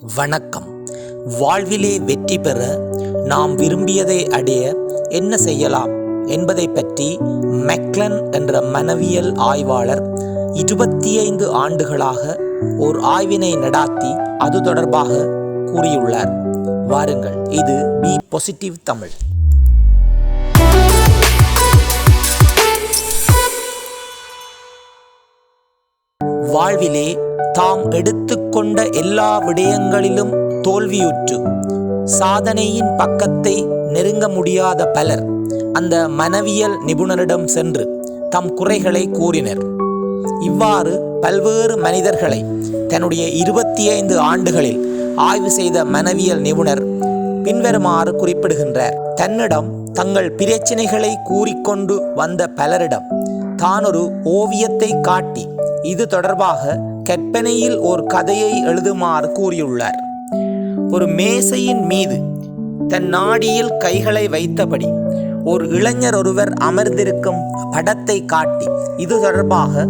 வணக்கம். வாழ்விலே வெற்றி பெற நாம் விரும்பியதை அடைய என்ன செய்யலாம் என்பதை பற்றி மெக்லன் என்ற மனவியல் ஆய்வாளர் இருபத்தி ஐந்து ஆண்டுகளாக ஓர் ஆய்வினை நடாத்தி அது தொடர்பாக கூறியுள்ளார். வாருங்கள் இது பி பாசிட்டிவ் தமிழ். வாழ்விலே தாம் எடுத்துக்கொண்ட எல்லா விடயங்களிலும் தோல்வியுற்று சாதனையின் பக்கத்தை நெருங்க முடியாத பலர் அந்த மனவியல் நிபுணரிடம் சென்று தம் குறைகளை கூறினர். இவ்வாறு பல்வேறு மனிதர்களை தன்னுடைய இருபத்தி ஐந்து ஆண்டுகளில் ஆய்வு செய்த மனவியல் நிபுணர் பின்வருமாறு குறிப்பிடுகின்றார். தன்னிடம் தங்கள் பிரச்சினைகளை கூறிக்கொண்டு வந்த பலரிடம் தான் ஒரு ஓவியத்தை காட்டி இது தொடர்பாக கற்பனையில் ஒரு கதையை எழுதுமாறு கூறியுள்ளார். ஒரு மேசையின் மீது தன் நாடியில் கைகளை வைத்தபடி ஒரு இளைஞர் ஒருவர் அமர்ந்திருக்கும் படத்தை காட்டி இது தொடர்பாக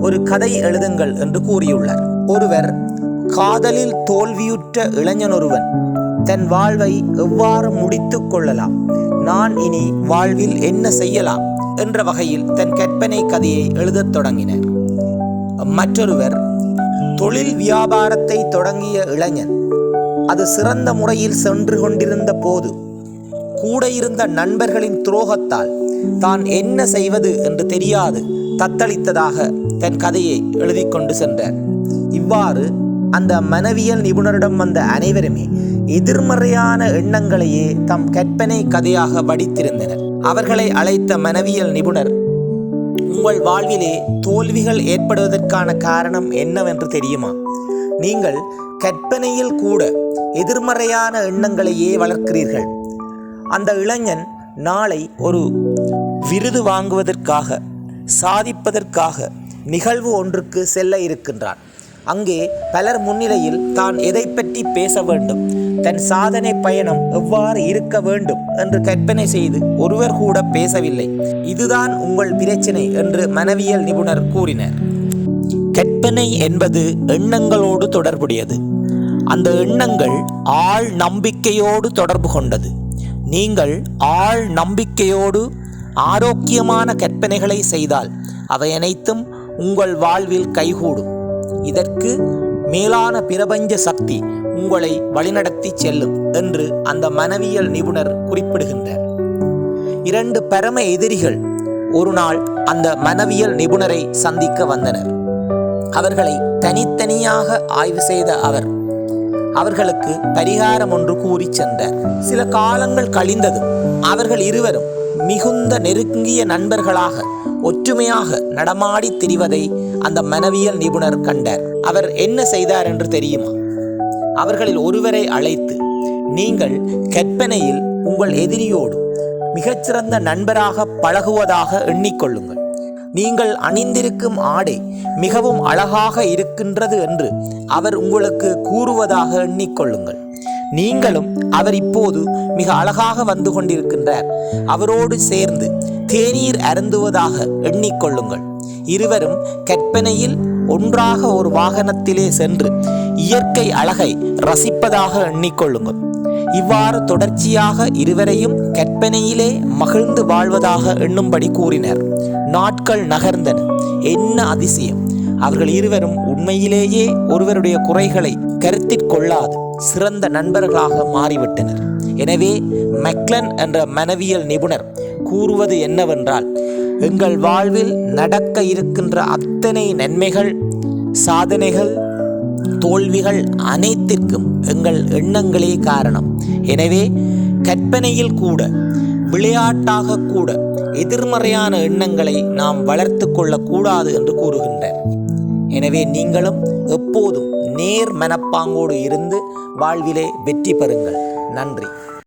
ஒரு கதை எழுதுங்கள் என்று கூறியுள்ளார். ஒருவர் காதலில் தோல்வியுற்ற இளைஞன் ஒருவன் தன் வாழ்வை எவ்வாறு முடித்துக் கொள்ளலாம் நான் இனி வாழ்வில் என்ன செய்யலாம் என்ற வகையில் தன் கற்பனை கதையை எழுதத் தொடங்கினர். மற்றொருவர் தொழில் வியாபாரத்தை தொடங்கிய இளைஞன் அது சிறந்த முறையில் சென்று கொண்டிருந்த போது கூட இருந்த நண்பர்களின் துரோகத்தால் தான் என்ன செய்வது என்று தெரியாது தத்தளித்ததாக தன் கதையை எழுதி கொண்டு சென்றார் இவ்வாறு அந்த மனவியல் நிபுணரிடம் வந்த அனைவருமே எதிர்மறையான எண்ணங்களையே தம் கற்பனை கதையாக வடித்திருந்தனர். அவர்களை அழைத்த மனவியல் நிபுணர் உங்கள் வாழ்விலே தோல்விகள் ஏற்படுவதற்கான காரணம் என்னவென்று தெரியுமா? நீங்கள் கற்பனையில் கூட எதிர்மறையான எண்ணங்களையே வளர்க்கிறீர்கள். அந்த இளைஞன் நாளை ஒரு விருது வாங்குவதற்காக சாதிப்பதற்காக நிகழ்வு ஒன்றுக்கு செல்ல இருக்கின்றான். அங்கே பலர் முன்னிலையில் தான் எதை பற்றி பேச வேண்டும். தன் சாதனை பயணம் எவ்வாறு இருக்க வேண்டும் என்று கற்பனை செய்து ஒருவர் கூட பேசவில்லை. இதுதான் உங்கள் பிரச்சனை என்று மனவியல் நிபுணர் கூறினர். கற்பனை என்பது எண்ணங்களோடு தொடர்புடையது. அந்த எண்ணங்கள் ஆள் நம்பிக்கையோடு தொடர்பு கொண்டது. நீங்கள் ஆள் நம்பிக்கையோடு ஆரோக்கியமான கற்பனைகளை செய்தால் அவை அனைத்தும் உங்கள் வாழ்வில் கைகூடும். இதற்கு மேலான பிரபஞ்ச சக்தி உங்களை வழிநடத்தி செல்லும் என்று அந்த மனவியல் நிபுணர் குறிப்பிடுகின்றார். இரண்டு பரம எதிரிகள் ஒரு நாள் அந்த மனவியல் நிபுணரை சந்திக்க வந்தனர். அவர்களை தனித்தனியாக ஆய்வு செய்த அவர் அவர்களுக்கு பரிகாரம் ஒன்று கூறி சென்றார். சில காலங்கள் கழிந்ததும் அவர்கள் இருவரும் மிகுந்த நெருங்கிய நண்பர்களாக ஒற்றுமையாக நடமாடி திரிவதை அந்த மனவியல் நிபுணர் கண்டார். அவர் என்ன செய்தார் என்று தெரியுமா? அவர்களில் ஒருவரை அழைத்து நீங்கள் கற்பனையில் உங்கள் எதிரியோடு மிகச்சிறந்த நண்பராக பழகுவதாக எண்ணிக்கொள்ளுங்கள். நீங்கள் அணிந்திருக்கும் ஆடை மிகவும் அழகாக இருக்கின்றது என்று அவர் உங்களுக்கு கூறுவதாக எண்ணிக்கொள்ளுங்கள். நீங்களும் அவர் இப்போது மிக அழகாக வந்து கொண்டிருக்கின்றார். அவரோடு சேர்ந்து தேநீர் அருந்துவதாக எண்ணிக்கொள்ளுங்கள். இருவரும் கற்பனையில் ஒன்றாக ஒரு வாகனத்திலே சென்று இயற்கை அழகை ரசிப்பதாக எண்ணிக்கொள்ளுங்கள். இவ்வாறு தொடர்ச்சியாக இருவரையும் கற்பனையிலே மகிழ்ந்து வாழ்வதாக எண்ணும்படி கூறினர். நாட்கள் நகர்ந்தன. என்ன அதிசயம்! அவர்கள் இருவரும் உண்மையிலேயே ஒருவருடைய குறைகளை கருத்தில் கொள்ளாது சிறந்த நண்பர்களாக மாறிவிட்டனர். எனவே மெக்லன் என்ற மனவியல் நிபுணர் கூறுவது என்னவென்றால் எங்கள் வாழ்வில் நடக்க இருக்கின்ற அத்தனை நன்மைகள் சாதனைகள் தோல்விகள் அனைத்திற்கும் எங்கள் எண்ணங்களே காரணம். எனவே கற்பனையில் கூட விளையாட்டாக கூட எதிர்மறையான எண்ணங்களை நாம் வளர்த்து கொள்ளக்கூடாது என்று கூறுகின்றார் எனவே நீங்களும் எப்போதும் நேர் மனப்பாங்கோடு இருந்து வாழ்விலே வெற்றி பெறுங்கள். நன்றி.